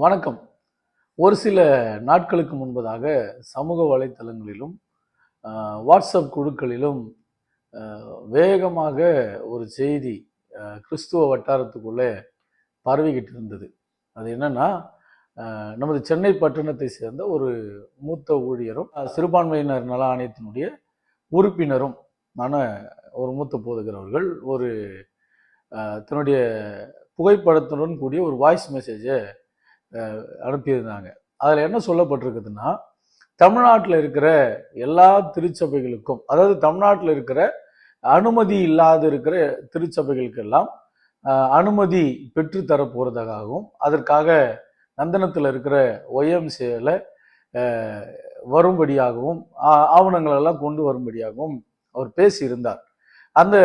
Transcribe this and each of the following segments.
வணக்கம். ஒரு சில நாட்களுக்கு முன்பதாக சமூக வலைத்தளங்களிலும் வாட்ஸ்அப் குழுக்களிலும் வேகமாக ஒரு செய்தி கிறிஸ்துவ வட்டாரத்துக்குள்ளே பரவிக்கிட்டு இருந்தது அது என்னன்னா நமது சென்னை பட்டணத்தை சேர்ந்த ஒரு மூத்த ஊழியரும் சிறுபான்மையினர் நல ஆணையத்தினுடைய உறுப்பினரும் ஆன ஒரு மூத்த போதுகிறவர்கள் ஒரு தன்னுடைய புகைப்படத்துடன் கூடிய ஒரு வாய்ஸ் மெசேஜை அனுப்பியிருந்தாங்க. அதில் என்ன சொல்லப்பட்டிருக்குதுன்னா தமிழ்நாட்டில் இருக்கிற எல்லா திருச்சபைகளுக்கும் அதாவது தமிழ்நாட்டில் இருக்கிற அனுமதி இல்லாத இருக்கிற திருச்சபைகளுக்கெல்லாம் அனுமதி பெற்றுத்தர போகிறதாகவும் அதற்காக நந்தனத்தில் இருக்கிற ஒய்எம்சியில் வரும்படியாகவும் ஆ- ஆவணங்கள் எல்லாம் கொண்டு வரும்படியாகவும் அவர் பேசியிருந்தார். அந்த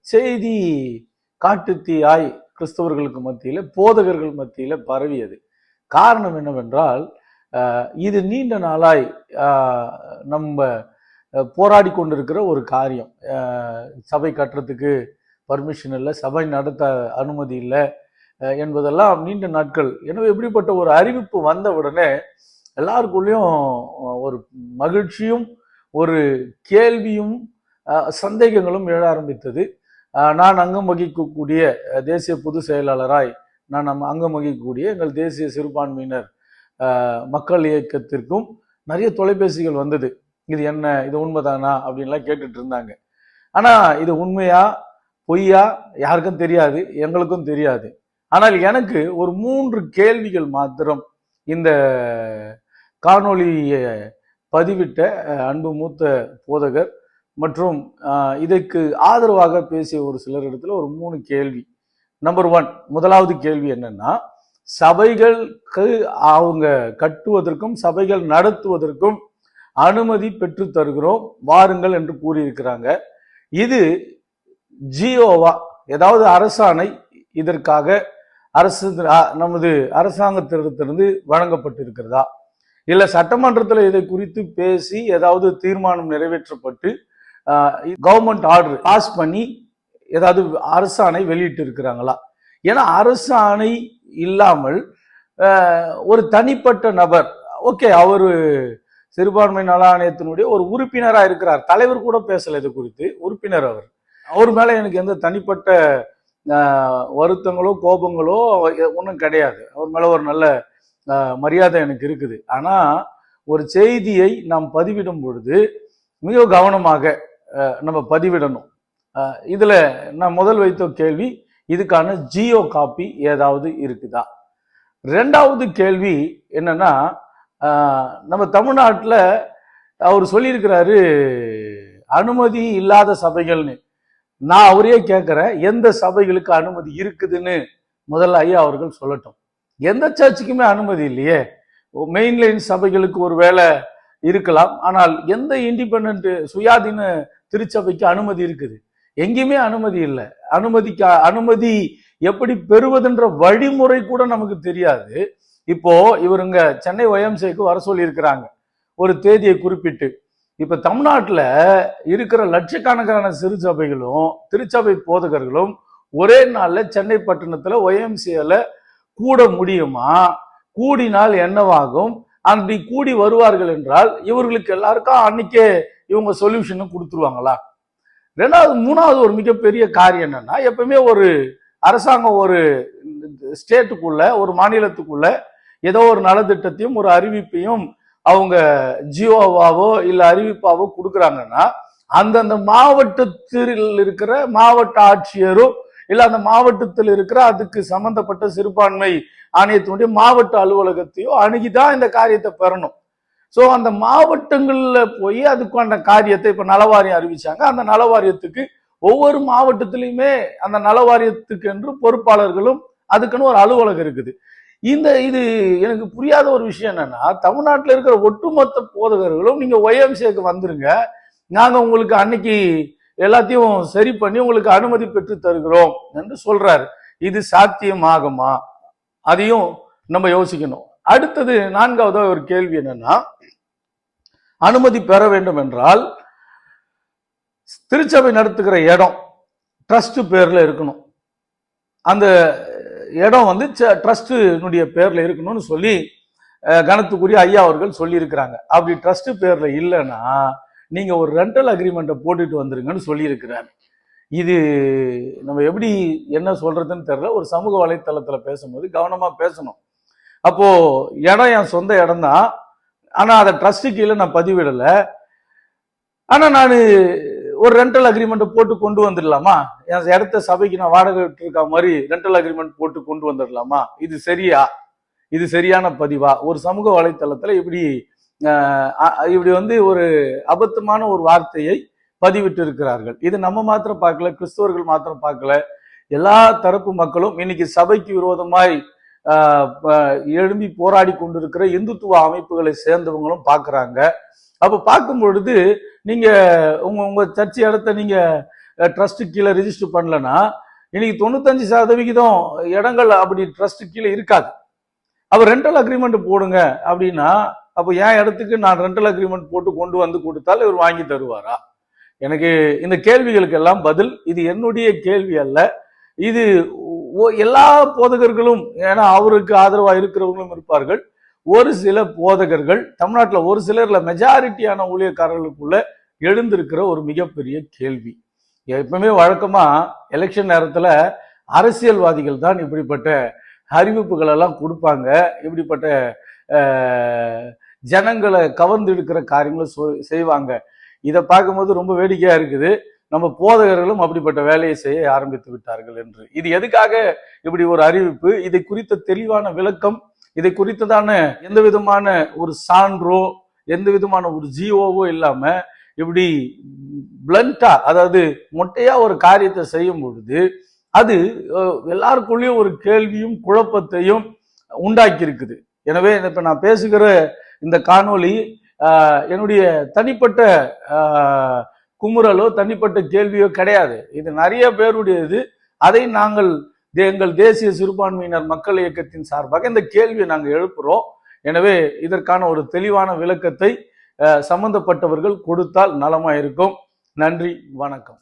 செய்தி காட்டுத்தீயாய் கிறிஸ்தவர்களுக்கு மத்தியில் போதகர்கள் மத்தியில் பரவியது. காரணம் என்னவென்றால் இது நீண்ட நாளாய் நம்ம போராடி கொண்டிருக்கிற ஒரு காரியம். சபை கட்டுறதுக்கு பர்மிஷன் இல்லை சபை நடத்த அனுமதி இல்லை என்பதெல்லாம் நீண்ட நாட்கள். எனவே எப்படிப்பட்ட ஒரு அறிவிப்பு வந்த உடனே எல்லாருக்குள்ளேயும் ஒரு மகிழ்ச்சியும் ஒரு கேள்வியும் சந்தேகங்களும் எழ ஆரம்பித்தது. நான் அங்கம் வகிக்கக்கூடிய தேசிய பொது செயலாளராய் நான் நம்ம அங்கம் வகிக்கக்கூடிய எங்கள் தேசிய சிறுபான்மையினர் மக்கள் இயக்கத்திற்கும் நிறைய தொலைபேசிகள் வந்தது. இது என்ன இது உண்மைதானா அப்படின்லாம் கேட்டுட்டு இருந்தாங்க. ஆனால் இது உண்மையா பொய்யா யாருக்கும் தெரியாது எங்களுக்கும் தெரியாது. ஆனால் எனக்கு ஒரு மூன்று கேள்விகள் மாத்திரம் இந்த காணொளியை பதிவிட்ட அன்பு மூத்த போதகர் மற்றும் இதுக்கு இதற்கு ஆதரவாக பேசிய ஒரு சிலர் இடத்துல ஒரு மூணு கேள்வி. நம்பர் ஒன் முதலாவது கேள்வி என்னன்னா சபைகளுக்கு அவங்க கட்டுவதற்கும் சபைகள் நடத்துவதற்கும் அனுமதி பெற்று தருகிறோம் வாருங்கள் என்று கூறியிருக்கிறாங்க. இது ஜியோவா ஏதாவது அரசாணை இதற்காக அரசு நமது அரசாங்கத்திடத்திலிருந்து வழங்கப்பட்டிருக்கிறதா? இல்லை சட்டமன்றத்தில் இதை குறித்து பேசி ஏதாவது தீர்மானம் நிறைவேற்றப்பட்டு கவர்மெண்ட் ஆர்டர் பாஸ் பண்ணி ஏதாவது அரசாணை வெளியிட்டு இருக்கிறாங்களா ஏன்னா அரசாணை இல்லாமல் ஒரு தனிப்பட்ட நபர் ஓகே அவர் சிறுபான்மை நல ஆணையத்தினுடைய ஒரு உறுப்பினராக இருக்கிறார். தலைவர் கூட பேசல இது குறித்து உறுப்பினர் அவர். அவர் மேலே எனக்கு எந்த தனிப்பட்ட வருத்தங்களோ கோபங்களோ ஒன்றும் கிடையாது. அவர் மேலே ஒரு நல்ல மரியாதை எனக்கு இருக்குது. ஆனால் ஒரு செய்தியை நாம் பதிவிடும் பொழுது மிக கவனமாக நம்ம பதிவிடணும். இதில் நான் முதல் வைத்த கேள்வி இதுக்கான ஜியோ காப்பி ஏதாவது இருக்குதா? ரெண்டாவது கேள்வி என்னன்னா நம்ம தமிழ்நாட்டில் அவர் சொல்லியிருக்கிறாரு அனுமதி இல்லாத சபைகள்னு. நான் அவரையே கேட்குறேன் எந்த சபைகளுக்கு அனுமதி இருக்குதுன்னு? முதல்ல ஐயா அவர்கள் சொல்லட்டும். எந்த சர்ச்சுக்குமே அனுமதி இல்லையே. மெயின்லைன் சபைகளுக்கு ஒரு வேலை இருக்கலாம் ஆனால் எந்த இண்டிபெண்ட் சுயாதீன திருச்சபைக்கு அனுமதி இருக்குது? எங்கேயுமே அனுமதி இல்லை. அனுமதிக்க அனுமதி எப்படி பெறுவதுன்ற வழிமுறை கூட நமக்கு தெரியாது. இப்போ இவருங்க சென்னை ஒயம்சேக்கு வர சொல்லியிருக்கிறாங்க. ஒரு தேதியை குறிப்பிட்டு. இப்ப தமிழ்நாட்டில் இருக்கிற லட்சக்கணக்கான சிறு சபைகளும் திருச்சபை போதகர்களும் ஒரே நாள்ல சென்னை பட்டணத்துல ஒயம்சியில கூட முடியுமா? கூடினால் என்னவாகும்? அப்படி கூடி வருவார்கள் என்றால் இவர்களுக்கு எல்லாருக்கும் அன்னைக்கே இவங்க சொல்யூஷன் கொடுத்துருவாங்களா? ரெண்டாவது மூணாவது ஒரு மிகப்பெரிய காரியம் என்னன்னா எப்பவுமே ஒரு அரசாங்கம் ஒரு ஸ்டேட்டுக்குள்ள ஒரு மாநிலத்துக்குள்ள ஏதோ ஒரு நலத்திட்டத்தையும் ஒரு அறிவிப்பையும் அவங்க ஜியோவாவோ இல்லை அறிவிப்பாவோ கொடுக்குறாங்கன்னா அந்தந்த மாவட்டத்தில் இருக்கிற மாவட்ட ஆட்சியரோ இல்லை அந்த மாவட்டத்தில் இருக்கிற அதுக்கு சம்பந்தப்பட்ட சிறுபான்மை ஆணையத்தினுடைய மாவட்ட அலுவலகத்தையோ அணுகிதான் இந்த காரியத்தை பெறணும். ஸோ அந்த மாவட்டங்களில் போய் அதுக்கான காரியத்தை இப்போ நலவாரியம் அறிவிச்சாங்க. அந்த நலவாரியத்துக்கு ஒவ்வொரு மாவட்டத்திலையுமே அந்த நலவாரியத்துக்கு என்று பொறுப்பாளர்களும் அதுக்குன்னு ஒரு அலுவலகம் இருக்குது. இந்த இது எனக்கு புரியாத ஒரு விஷயம் என்னன்னா தமிழ்நாட்டில் இருக்கிற ஒட்டுமொத்த போதகர்களும் நீங்கள் ஒய்எம்சிஏக்கு வந்துருங்க. நாங்கள் உங்களுக்கு அன்னைக்கு எல்லாத்தையும் சரி பண்ணி உங்களுக்கு அனுமதி பெற்று தருகிறோம் என்று சொல்றாரு. இது சாத்தியமாகுமா? அதையும் நம்ம யோசிக்கணும். அடுத்தது நான்காவது ஒரு கேள்வி என்னன்னா அனுமதி பெற வேண்டும் என்றால் திருச்சபை நடத்துகிற இடம் ட்ரஸ்ட் பேரில் இருக்கணும். அந்த இடம் வந்து ட்ரஸ்டினுடைய பேரில் இருக்கணும்னு சொல்லி கணத்துக்குரிய ஐயா அவர்கள் சொல்லியிருக்கிறாங்க. அப்படி ட்ரஸ்ட் பேரில் இல்லைன்னா நீங்கள் ஒரு ரெண்டல் அக்ரிமெண்ட்டை போட்டுட்டு வந்துருங்கன்னு சொல்லியிருக்கிறார். இது நம்ம எப்படி என்ன சொல்கிறதுன்னு தெரில ஒரு சமூக வலைத்தளத்தில் பேசும்போது கவனமாக பேசணும். அப்போது இடம் என் சொந்த இடம் தான் ஆனால் அதை ட்ரஸ்ட்டு கீழே நான் பதிவிடலை. ஆனால் நான் ஒரு ரெண்டல் அக்ரிமெண்ட்டை போட்டு கொண்டு வந்துடலாமா? என் இடத்த சபைக்கு நான் வாடகை விட்டுருக்க மாதிரி ரெண்டல் அக்ரிமெண்ட் போட்டு கொண்டு வந்துடலாமா? இது சரியா? இது சரியான பதிவா? ஒரு சமூக வலைத்தளத்தில் இப்படி இப்படி வந்து ஒரு அபத்தமான ஒரு வார்த்தையை பதிவிட்டு இருக்கிறார்கள் இது நம்ம மாத்திரம் பார்க்கல கிறிஸ்தவர்கள் மாத்திரம் பார்க்கல. எல்லா தரப்பு மக்களும் இன்னைக்கு சபைக்கு விரோதமாய் எழும்பி போராடி கொண்டிருக்கிற இந்துத்துவ அமைப்புகளை சேர்ந்தவங்களும் பார்க்குறாங்க. அப்போ பார்க்கும் பொழுது நீங்கள் உங்கள் உங்கள் சர்ச்சை இடத்த நீங்கள் ட்ரஸ்ட்டு கீழே ரிஜிஸ்டர் பண்ணலன்னா இன்னைக்கு தொண்ணூத்தஞ்சு சதவிகிதம் இடங்கள் அப்படி ட்ரஸ்ட் கீழே இருக்காது. அப்போ ரெண்டல் அக்ரிமெண்ட் போடுங்க அப்படின்னா அப்போ என் இடத்துக்கு நான் ரெண்டல் அக்ரிமெண்ட் போட்டு கொண்டு வந்து கொடுத்தால் இவர் வாங்கி தருவாரா? எனக்கு இந்த கேள்விகளுக்கு எல்லாம் பதில். இது என்னுடைய கேள்வி அல்ல. இது எல்லா போதகர்களும் ஏன்னா அவருக்கு ஆதரவாக இருக்கிறவங்களும் இருப்பார்கள். ஒரு சில போதகர்கள் தமிழ்நாட்டில் ஒரு சிலரில் மெஜாரிட்டியான ஊழியக்காரர்களுக்குள்ள எழுந்திருக்கிற ஒரு மிகப்பெரிய கேள்வி. எப்பவுமே வழக்கமாக எலெக்ஷன் நேரத்தில் அரசியல்வாதிகள் தான் இப்படிப்பட்ட அறிவிப்புகள் எல்லாம் கொடுப்பாங்க. இப்படிப்பட்ட ஜனங்களை கவர்ந்து எடுக்கிற காரியங்களை செய்வாங்க. இதை பார்க்கும்போது ரொம்ப வேடிக்கையாக இருக்குது. நம்ம போதகர்களும் அப்படிப்பட்ட வேலையை செய்ய ஆரம்பித்து விட்டார்கள் என்று. இது எதுக்காக இப்படி ஒரு அறிவிப்பு? இதை குறித்த தெளிவான விளக்கம் இதை குறித்ததான எந்த விதமான ஒரு சான்றோ எந்த விதமான ஒரு ஜியோவோ இல்லாம இப்படி பிளண்டா அதாவது மொட்டையா ஒரு காரியத்தை செய்யும் பொழுது அது அஹ், எல்லாருக்குள்ளேயும் ஒரு கேள்வியும் குழப்பத்தையும் உண்டாக்கி இருக்குது எனவே இப்ப நான் பேசுகிற இந்த காணொளி என்னுடைய தனிப்பட்ட குமுறலோ தனிப்பட்ட கேள்வியோ கிடையாது. இது நிறைய பேருடையது. அதை நாங்கள் தே- எங்கள் தேசிய சிறுபான்மையினர் மக்கள் இயக்கத்தின் சார்பாக இந்த கேள்வியை நாங்கள் எழுப்புறோம். எனவே இதற்கான ஒரு தெளிவான விளக்கத்தை சம்பந்தப்பட்டவர்கள் கொடுத்தால் நலமாக இருக்கும் நன்றி வணக்கம்.